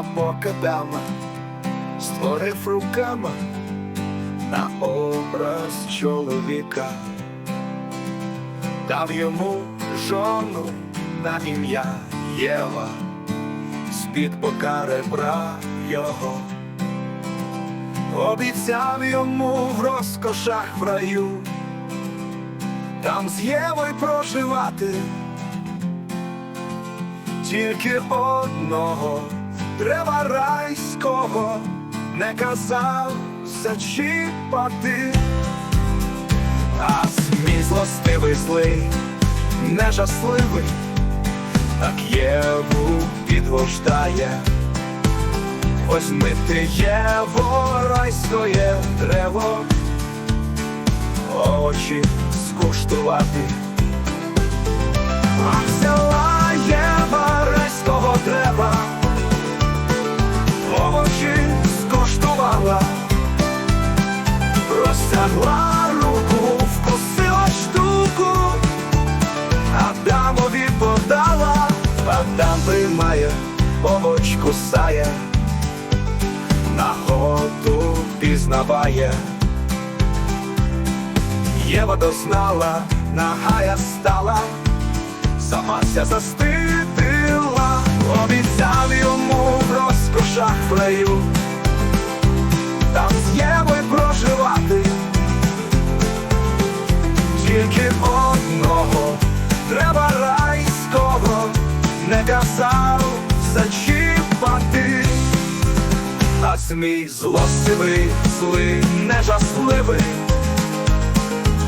Адама створив руками на образ чоловіка, дав йому жону на ім'я Єва, з-під бока ребра його, обіцяв йому в розкошах в раю, там з Євою проживати. Тільки одного треба райського не казав зачіпати, а змій злостивий злий, нещасливий, так Єву підгождає. Возьми ти Єво, райськоє древо, очі скуштувати. А взяла розтягла руку, вкусила штуку, Адамові подала, Адам приймає, овоч кусає, нагоду пізнаває. Єва дознала, нагая стала самася застидила, обіцяв йому в розкошах раю, казав зачіпати, а змій злостивий, злий, нежасливий,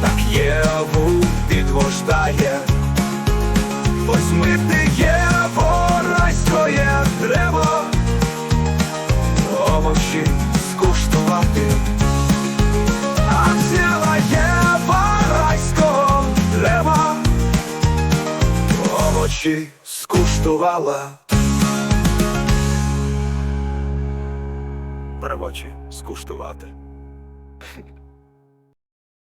так Єву підвождає. Возьми ти Єво, райськоє древо, овочі скуштувати, а скуштувала. Перевочі скуштувати.